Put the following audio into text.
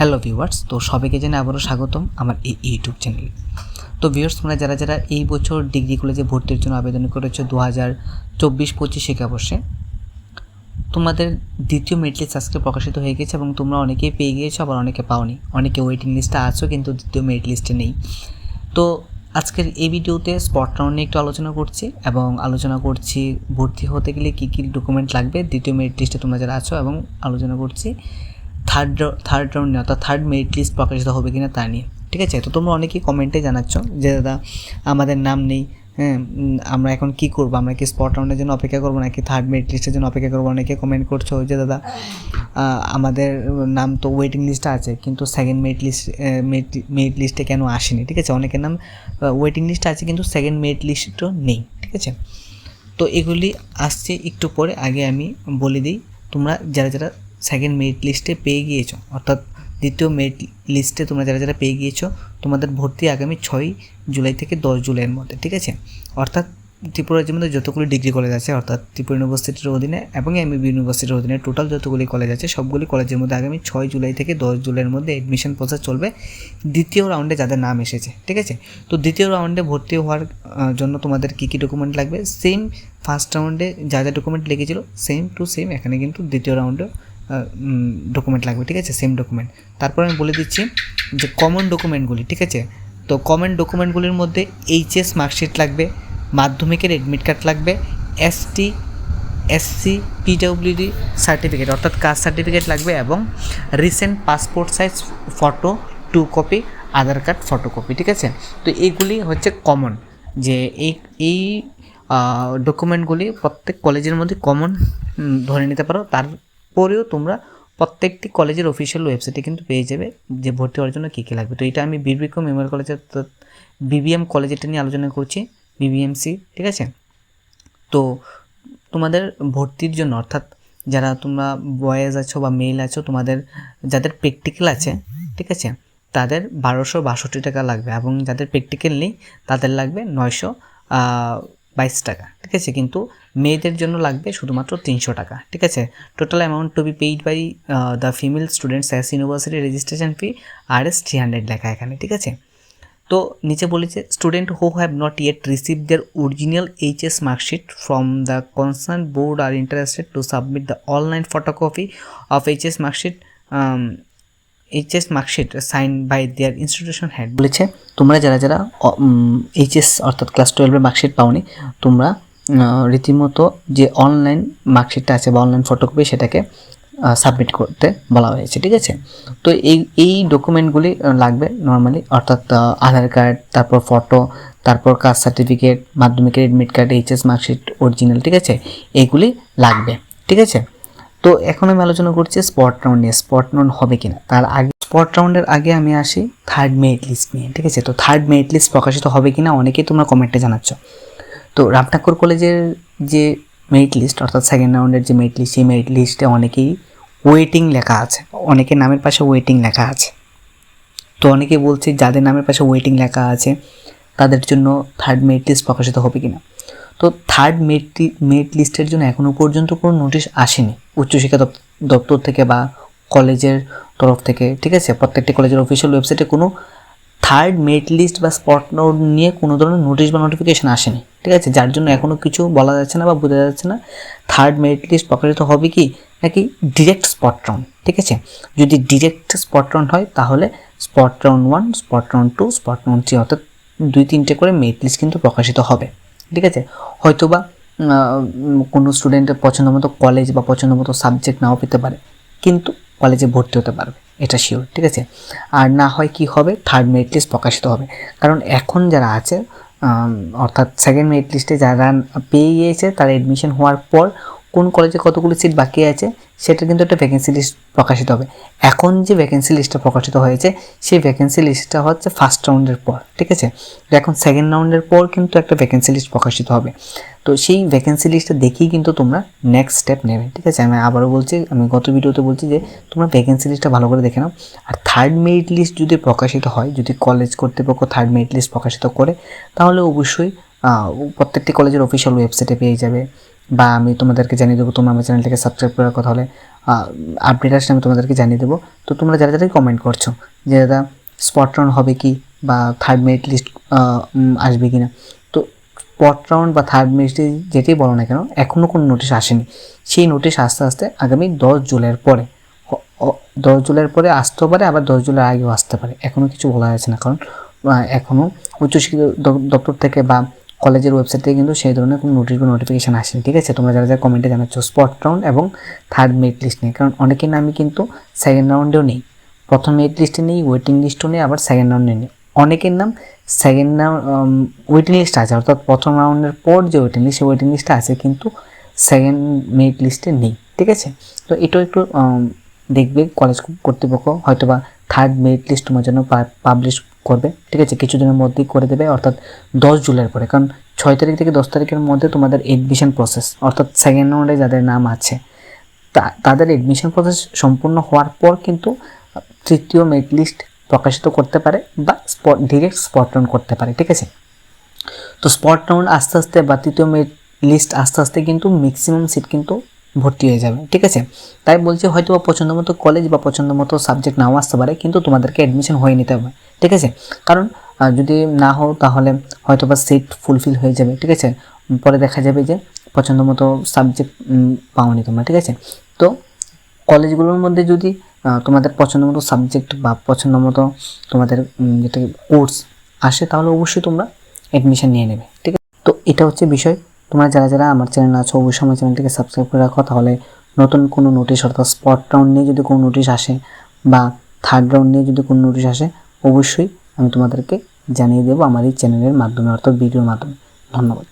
Hello viewers, তো সবাইকে জানাই আবারও স্বাগতম আমার এই ইউটিউব চ্যানেলে। তো ভিউয়ার্স, তোমরা যারা যারা এই বছর ডিগ্রি কলেজে ভর্তির জন্য আবেদন করেছ দু হাজার চব্বিশ পঁচিশ শিক্ষাবর্ষে তোমাদের দ্বিতীয় মেরিট লিস্ট আজকে প্রকাশিত হয়ে গেছে এবং তোমরা অনেকেই পেয়ে গিয়েছো, আবার অনেকে পাওনি। অনেকে ওয়েটিং লিস্টে আছো, কিন্তু দ্বিতীয় মেরিট লিস্টে নেই। তো আজকের এই ভিডিওতে স্পট রাউন্ড নিয়ে একটু আলোচনা করছি এবং আলোচনা করছি ভর্তি হতে গেলে কী কী ডকুমেন্ট লাগবে, দ্বিতীয় মেরিট লিস্টে তোমরা যারা আছো, এবং আলোচনা করছি থার্ড থার্ড রাউন্ড অর্থাৎ থার্ড মেরিট লিস্ট প্রকাশিত হবে কিনা তা নিয়ে। ঠিক আছে? তো তোমরা অনেকেই কমেন্টে জানাচ্ছ যে, দাদা, আমাদের নাম নেই হ্যাঁ আমরা এখন কি করব? আমরা কি স্পট রাউন্ডের জন্য অপেক্ষা করব নাকি থার্ড মেরিট লিস্টের জন্য অপেক্ষা করব? অনেকে কমেন্ট করছ যে, দাদা আমাদের নাম তো ওয়েটিং লিস্টে আছে, কিন্তু সেকেন্ড মেরিট লিস্ট মেরিট লিস্টে কেন আসেনি? ঠিক আছে? অনেকের নাম ওয়েটিং লিস্টে আছে, কিন্তু সেকেন্ড মেরিট লিস্টও নেই। ঠিক আছে? তো এগুলি আসছে একটু পরে, আগে আমি বলে দিই, তোমরা যারা যারা সেকেন্ড মেরিট লিস্টে পেয়ে গিয়েছো। অর্থাৎ দ্বিতীয় মেরিট লিস্টে তোমরা যারা যারা পেয়ে গিয়েছো, তোমাদের ভর্তি আগামী ছয় জুলাই থেকে দশ জুলাইয়ের মধ্যে, ঠিক আছে? অর্থাৎ ত্রিপুরা রাজ্যের মধ্যে যতগুলি ডিগ্রি কলেজ আছে, অর্থাৎ ত্রিপুরা ইউনিভার্সিটির অধীনে এবং এমবি ইউনিভার্সিটির অধীনে টোটাল যতগুলি কলেজ আছে, সবগুলি কলেজের মধ্যে আগামী ছয় জুলাই থেকে দশ জুলাইয়ের মধ্যে অ্যাডমিশন প্রসেস চলবে দ্বিতীয় রাউন্ডে যাদের নাম এসেছে, ঠিক আছে? তো দ্বিতীয় রাউন্ডে ভর্তি হওয়ার জন্য তোমাদের কী কী ডকুমেন্ট লাগবে? সেম ফার্স্ট রাউন্ডে যা যা ডকুমেন্ট লেগেছিলো সেম টু সেম এখানে কিন্তু দ্বিতীয় রাউন্ডে ডকুমেন্ট লাগবে, ঠিক আছে? সেম ডকুমেন্ট তারপর আমি বলে দিচ্ছি যে কমন ডকুমেন্টগুলি ঠিক আছে? তো কমন ডকুমেন্টগুলির মধ্যে এইচএস মার্কশিট লাগবে, মাধ্যমিকের অ্যাডমিট কার্ড লাগবে এসটি এসসি পিডব্লিউডি সার্টিফিকেট অর্থাৎ কাস্ট সার্টিফিকেট লাগবে এবং recent passport size photo two copy Aadhaar card photocopy ঠিক আছে? তো এইগুলি হচ্ছে কমন যে এই এই ডকুমেন্টগুলি প্রত্যেক কলেজের মধ্যে কমন ধরে নিতে পারো তারপরেও তোমরা প্রত্যেকটি কলেজের অফিসিয়াল ওয়েবসাইটে কিন্তু পেয়ে যাবে যে ভর্তি হওয়ার জন্য কী কী লাগবে। তো এটা আমি বীরবিক্রম মেমোরিয়াল কলেজের বিবিএম কলেজ এটা নিয়ে আলোচনা করছি বিবিএমসি ঠিক আছে? তো তোমাদের ভর্তির জন্য অর্থাৎ যারা তোমরা বয়েজ আছো বা মেল আছো, তোমাদের যাদের প্র্যাকটিক্যাল আছে, ঠিক আছে? তাদের বারোশো বাষট্টি টাকা লাগবে এবং যাদের প্র্যাকটিক্যাল নেই, তাদের লাগবে নয়শো বাইশ টাকা, ঠিক আছে? কিন্তু মেয়েদের জন্য লাগবে শুধুমাত্র তিনশো টাকা, ঠিক আছে? Total amount to be paid by the female students as university registration fee R S three hundred লেখা এখানে, ঠিক আছে? তো নিচে বলেছে student who have not yet receive their original HS marksheet from the concern board are interested to submit the online photocopy of HS marksheet HS marksheet sign by their institution head বলেছে, তোমরা যারা যারা HS অর্থাৎ class টুয়েলভের marksheet পাওনি, তোমরা রীতিমতো যে অনলাইন মার্কশিটটা আছে বা অনলাইন ফটোকপি সেটাকে সাবমিট করতে বলা হয়েছে, ঠিক আছে? তো এই এই ডকুমেন্টগুলি লাগবে নর্মালি অর্থাৎ আধার কার্ড তারপর ফটো তারপর কাস্ট সার্টিফিকেট মাধ্যমিকের admit card HS marksheet original ঠিক আছে? এগুলি লাগবে, ঠিক আছে? তো এখন আমি আলোচনা করছি স্পট রাউন্ড নিয়ে স্পট রাউন্ড হবে কিনা। তার আগে স্পট রাউন্ডের আগে আমি আসি থার্ড মেরিট লিস্ট নিয়ে, ঠিক আছে? তো থার্ড মেরিট লিস্ট প্রকাশিত হবে কিনা অনেকেই তোমরা কমেন্টে জানাচ্ছ। তো রামঠাকুর কলেজের যে মেরিট লিস্ট অর্থাৎ সেকেন্ড রাউন্ডের যে মেরিট লিস্ট সেই মেরিট লিস্টে অনেকেই ওয়েটিং লেখা আছে। অনেকের নামের পাশে ওয়েটিং লেখা আছে। তো অনেকে বলছে যাদের নামের পাশে ওয়েটিং লেখা আছে, তাদের জন্য থার্ড মেরিট লিস্ট প্রকাশিত হবে কিনা। তো থার্ড মেরিট মেরিট লিস্টের জন্য এখনও পর্যন্ত কোনো নোটিশ আসেনি। উচ্চশিক্ষা দপ- দপ্তর থেকে বা কলেজের তরফ থেকে, ঠিক আছে? প্রত্যেকটি কলেজের অফিসিয়াল ওয়েবসাইটে কোনো থার্ড মেরিট লিস্ট বা স্পট নোট নিয়ে কোনো ধরনের নোটিশ বা নোটিফিকেশন আসেনি, ঠিক আছে? যার জন্য এখনও কিছু বলা যাচ্ছে না বা বোঝা যাচ্ছে না। থার্ড মেরিট লিস্ট প্রকাশিত হবে কি? নাকি ডিরেক্ট স্পট রাউন্ড ঠিক আছে? যদি ডিরেক্ট স্পট রাউন্ড হয়, তাহলে spot round one spot round two spot round three অর্থাৎ দুই তিনটে করে মেরিট লিস্ট কিন্তু প্রকাশিত হবে। ঠিক আছে? হয়তোবা কোনো স্টুডেন্টের পছন্দ মতো কলেজ বা পছন্দ মতো সাবজেক্ট নাও পেতে পারে, কিন্তু কলেজে ভর্তি হতে পারবে, এটা শিওর ঠিক আছে? আর না হয় কি হবে? থার্ড মেরিট লিস্ট প্রকাশিত হবে। কারণ এখন যারা আছে অর্থাৎ সেকেন্ড মেরিট লিস্টে যারা পেয়ে গিয়েছে, তারা অ্যাডমিশন হওয়ার পর কোন কলেজে কতগুলো সিট বাকি আছে সেটা কিন্তু একটা ভ্যাকেন্সি লিস্ট প্রকাশিত হবে। এখন যে ভ্যাকেন্সি লিস্টটা প্রকাশিত হয়েছে, সেই ভ্যাকেন্সি লিস্টটা হচ্ছে ফার্স্ট রাউন্ডের পর, ঠিক আছে? এখন সেকেন্ড রাউন্ডের পর কিন্তু একটা ভ্যাকেন্সি লিস্ট প্রকাশিত হবে। তো সেই ভ্যাকেন্সি লিস্টটা দেখেই কিন্তু তোমরা নেক্সট স্টেপ নেবে, ঠিক আছে? আমি আবারও বলছি, আমি গত ভিডিওতে বলছি যে, তোমরা ভ্যাকেন্সি লিস্টটা ভালো করে দেখে নাও। আর থার্ড মেরিট লিস্ট যদি প্রকাশিত হয়, যদি কলেজ কর্তৃপক্ষ থার্ড মেরিট লিস্ট প্রকাশিত করে, তাহলে অবশ্যই প্রত্যেকটি কলেজের অফিসিয়াল ওয়েবসাইটে পেয়ে যাবে। বা আমি তোমাদেরকে জানিয়ে দেবো, তোমরা আমার চ্যানেলটাকে সাবস্ক্রাইব করার কথা হলে আপডেট আসলে আমি তোমাদেরকে জানিয়ে দেবো। তো তোমরা যারা যারা কমেন্ট করছ, যে দাদা স্পট রাউন্ড হবে কি বা থার্ড মেরিট লিস্ট আসবে কি না তো স্পট রাউন্ড বা থার্ড মেরিট যেটাই বলো না কেন এখনও কোনো নোটিশ আসেনি। সেই নোটিশ আস্তে আস্তে আগামী দশ জুলাইয়ের পরে দশ জুলাইয়ের পরে আসতেও পারে, আবার দশ জুলাই আগেও আসতে পারে। এখনও কিছু বলা যাচ্ছে না, কারণ এখনও উচ্চশিক্ষা দ- দপ্তর থেকে বা কলেজের ওয়েবসাইট থেকে কিন্তু সেই ধরনের কোনো নোটিশ বা নোটিফিকেশান আসেনি, ঠিক আছে? তোমরা যারা যারা কমেন্টে জানাচ্ছ স্পট রাউন্ড এবং থার্ড মেরিট লিস্ট নেই কারণ অনেকের নামই কিন্তু সেকেন্ড রাউন্ডেও নেই। প্রথম মেরিট লিস্টে নেই ওয়েটিং লিস্টও নেই, আবার সেকেন্ড রাউন্ডে নেই। অনেকের নাম সেকেন্ড রাউন্ড ওয়েটিং লিস্ট আছে। অর্থাৎ প্রথম রাউন্ডের পর যে ওয়েটিং লিস্ট সেই ওয়েটিং লিস্টে আছে, কিন্তু সেকেন্ড মেরিট লিস্টে নেই, ঠিক আছে? তো এটাও একটু দেখবে কলেজ কর্তৃপক্ষ হয়তো বা থার্ড মেরিট লিস্ট তোমার জন্য পাবলিশ করবে, ঠিক আছে? কিছুদিনের মধ্যেই করে দেবে, অর্থাৎ দশ জুলাইয়ের পরে, কারণ ছয় তারিখ থেকে দশ তারিখের মধ্যে তোমাদের এডমিশন প্রসেস অর্থাৎ সেকেন্ড রাউন্ডে যাদের নাম আছে তাদের এডমিশন প্রসেস সম্পূর্ণ হওয়ার পর কিন্তু, তৃতীয় মেরিট লিস্ট প্রকাশিত করতে পারে বা স্পট ডিরেক্ট স্পট রাউন্ড করতে পারে, ঠিক আছে? তো স্পট রাউন্ড আস্তে আস্তে বা তৃতীয় মেরিট লিস্ট আস্তে আস্তে কিন্তু ম্যাক্সিমাম সিট কিন্তু ভর্তি হয়ে যাবে, ঠিক আছে? তাই বলছি হয়তো বা পছন্দ মতো কলেজ বা পছন্দ মতো সাবজেক্ট নাও আসতে পারে, কিন্তু তোমাদেরকে অ্যাডমিশন হয়ে নিতে হবে, ঠিক আছে? কারণ যদি না হও তাহলে হয়তো বা সিট ফুলফিল হয়ে যাবে, ঠিক আছে? পরে দেখা যাবে যে পছন্দ মতো সাবজেক্ট পাওনি তোমরা, ঠিক আছে? তো কলেজগুলোর মধ্যে যদি তোমাদের পছন্দ মতো সাবজেক্ট বা পছন্দ মতো তোমাদের যেটা কোর্স আসে, তাহলে অবশ্যই তোমরা অ্যাডমিশন নিয়ে নেবে, ঠিক আছে? তো এটা হচ্ছে বিষয়। তোমরা যারা যারা আমার চ্যানেল আছো, অবশ্যই আমার চ্যানেলটিকে সাবস্ক্রাইব করে রাখো। তাহলে নতুন কোনো নোটিশ অর্থাৎ স্পট রাউন্ড নিয়ে যদি কোনো নোটিশ আসে বা থার্ড রাউন্ড নিয়ে যদি কোনো নোটিশ আসে, অবশ্যই আমি তোমাদেরকে জানিয়ে দেবো আমার এই চ্যানেলের মাধ্যমে অর্থাৎ ভিডিওর মাধ্যমে। ধন্যবাদ।